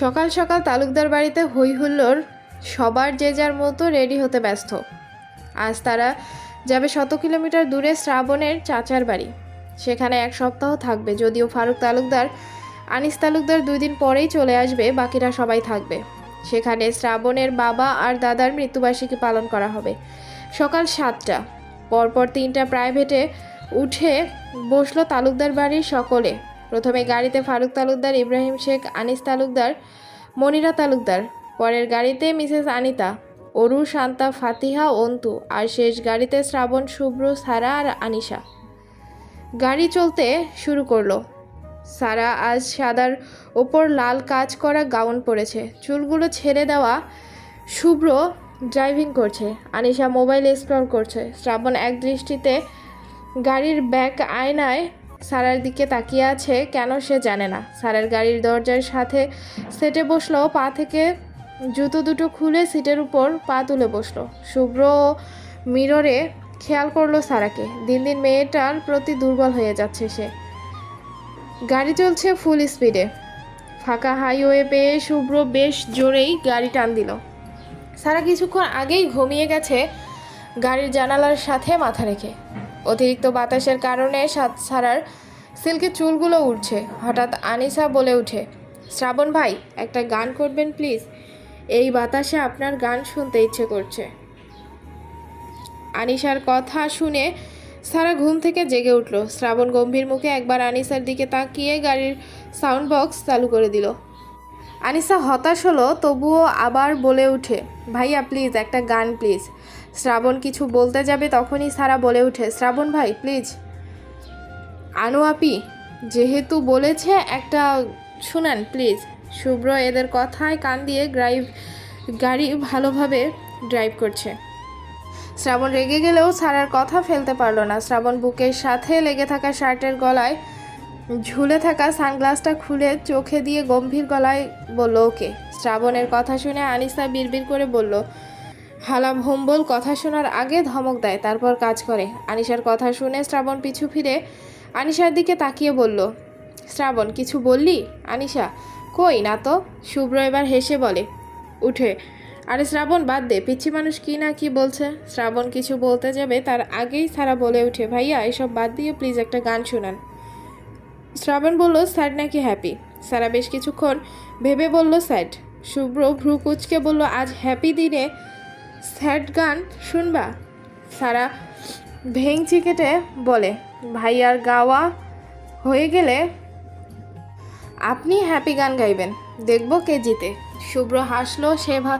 সকাল সকাল তালুকদার বাড়িতে হই হুল্লোড় সবার যে যার মতো রেডি হতে ব্যস্ত। আজ তারা যাবে শত কিলোমিটার দূরে শ্রাবণের চাচার বাড়ি। সেখানে এক সপ্তাহ থাকবে, যদিও ফারুক তালুকদার, আনিস তালুকদার দুই দিন পরেই চলে আসবে, বাকিরা সবাই থাকবে। সেখানে শ্রাবণের বাবা আর দাদার মৃত্যুবার্ষিকী পালন করা হবে। সকাল সাতটা, পরপর তিনটা প্রাইভেটে উঠে বসল তালুকদার বাড়ির সকলে। প্রথমে গাড়িতে ফারুক তালুকদার, ইব্রাহিম শেখ, আনিস তালুকদার, মনিরা তালুকদার। পরের গাড়িতে মিসেস আনিতা, অরু, শান্তা, ফাতিহা, অন্তু। আর শেষ গাড়িতে শ্রাবণ, শুভ্র, সারা আর আনিশা। গাড়ি চলতে শুরু করল। সারা আজ সাদার ওপর লাল কাজ করা গাউন পরেছে। চুলগুলো ছেড়ে দেওয়া শুভ্র ড্রাইভিং করছে। আনিশা মোবাইল স্ক্রল করছে। শ্রাবণ এক দৃষ্টিতে গাড়ির ব্যাক আয়নায় সারার দিকে তাকিয়ে আছে, কেন সে জানে না। সারার গাড়ির দরজার সাথে সেটে বসল, পা থেকে জুতো দুটো খুলে সিটের উপর পা তুলে বসল। শুভ্র মিররে খেয়াল করল সারাকে। দিন দিন মেয়েটার প্রতি দুর্বল হয়ে যাচ্ছে সে। গাড়ি চলছে ফুল স্পিডে ফাঁকা হাইওয়ে পেয়ে শুভ্র বেশ জোরেই গাড়ি টান দিল। সারা কিছুক্ষণ আগেই ঘুমিয়ে গেছে গাড়ির জানালার সাথে মাথা রেখে। অতিরিক্ত বাতাসের কারণে সারার সিল্কের চুলগুলো উঠছে হঠাৎ আনিসা বলে উঠে শ্রাবণ ভাই, একটা গান করবেন প্লিজ? এই বাতাসে আপনার গান শুনতে ইচ্ছে করছে। আনিশার কথা শুনে সারা ঘুম থেকে জেগে উঠল। শ্রাবণ গম্ভীর মুখে একবার আনিসার দিকে তাকিয়ে গাড়ির সাউন্ড বক্স চালু করে দিল। আনিসা হতাশ হলো, তবুও আবার বলে উঠে ভাইয়া, প্লিজ, একটা গান প্লিজ। শ্রাবণ কিছু বলতে যাবে তখনই সারা বলে উঠে শ্রাবণ ভাই, প্লিজ। আনু আপি, যেহেতু বলেছে একটা, শুনান প্লিজ শুভ্র এদের কথায় কান দিয়ে ড্রাইভ গাড়ি ভালোভাবে ড্রাইভ করছে। শ্রাবণ রেগে গেলেও সারার কথা ফেলতে পারল না। শ্রাবণ বুকের সাথে লেগে থাকা শার্টের গলায়, ঝুলে থাকা সানগ্লাসটা খুলে চোখে দিয়ে গম্ভীর গলায় বলল, ওকে। শ্রাবণের কথা শুনে আনিসা বিড়বিড় করে বলল হালাম হোম্বল কথা শোনার আগে ধমক দেয়, তারপর কাজ করে। আনিশার কথা শুনে শ্রাবণ পিছু ফিরে আনিশার দিকে তাকিয়ে বলল, শ্রাবণ, কিছু বললি? আনিশা, কই? না তো? শুভ্র এবার হেসে বলে, উঠে। আরে শ্রাবণ, বাদ দে, পিচ্ছি মানুষ কি না কি বলছে? শ্রাবণ কিছু বলতে যাবে তার আগেই সারা বলে উঠে, ভাইয়া, এসব বাদ দিয়ে প্লিজ একটা গান শোনান। শ্রাবণ বলল, স্যার নাকি হ্যাপি সারা বেশ কিছুক্ষণ ভেবে বলল স্যাড শুভ্র ভ্রু কুচকে বলল, আজ হ্যাপি দিনে স্যাড গান শুনবা? সারা ভেংচি কেটে বলে, ভাইয়ার গাওয়া হয়ে গেলে আপনি হ্যাপি গান গাইবেন, দেখব কে জিতে। শুভ্র হাসলো, সে ভা,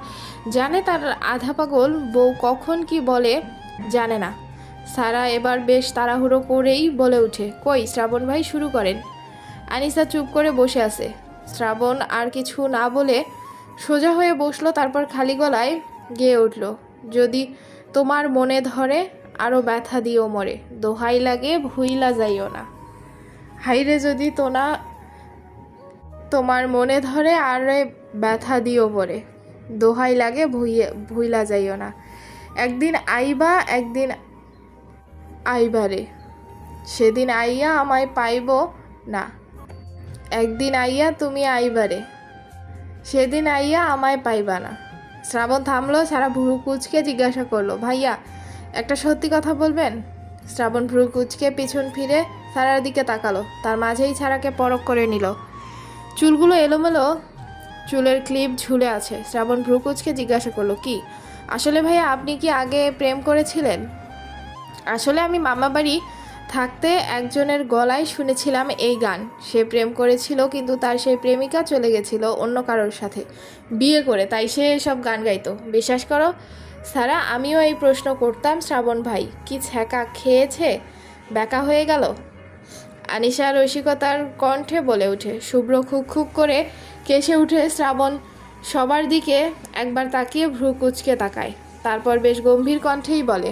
জানে তার আধা পাগল, বউ কখন কি বলে জানে না। সারা এবার বেশ তাড়াহুড়ো করেই বলে ওঠে, কই, শ্রাবণ ভাই শুরু করেন। আনিসা চুপ করে বসে আছে। শ্রাবণ আর কিছু না বলে সোজা হয়ে বসল, তারপর খালি গলায় গেয়ে উঠল, যদি তোমার মনে ধরে আরও ব্যথা দিও মরে। দোহাই লাগে, ভুইলা যাইও না। হাইরে যদি তোনা, তোমার মনে ধরে আর ব্যথা দিও মরে। দোহাই লাগে, ভুইয়ে, ভুইলা যাইও না। একদিন আইবা, একদিন আইবারে সেদিন আইয়া আমায় পাইব না। একদিন আইয়া তুমি আইবারে সেদিন আইয়া আমায় পাইবা না। শ্রাবণ থামলো, সারা ভুরু কুচকে জিজ্ঞাসা করল, ভাইয়া একটা সত্যি কথা বলবেন? শ্রাবণ ভ্রু কুচকে পিছন ফিরে সারার দিকে তাকালো। তার মাঝেই ছাড়াকে পরক করে নিল। চুলগুলো এলোমেলো, চুলের ক্লিপ ঝুলে আছে। শ্রাবণ ভ্রু কুচকে জিজ্ঞাসা করল, কি? আসলে ভাইয়া আপনি কি আগে প্রেম করেছিলেন? আসলে আমি মামা বাড়ি থাকতে একজনের গলায় শুনেছিলাম এই গান। সে প্রেম করেছিল, কিন্তু তার সেই প্রেমিকা চলে গেছিল অন্য কারোর সাথে। বিয়ে করে, তাই সে সব গান গাইতো। বিশ্বাস করো সারা, আমিও এই প্রশ্ন করতাম, শ্রাবণ ভাই, কি ছ্যাঁকা খেয়েছে? ব্যাকা হয়ে গেল? আনিশা রসিকতার কণ্ঠে বলে ওঠে, শুভ্র খুক খুক করে কেসে উঠে শ্রাবণ, সবার দিকে একবার তাকিয়ে ভ্রু কুচকে তাকায়। তারপর বেশ গম্ভীর কণ্ঠেই বলে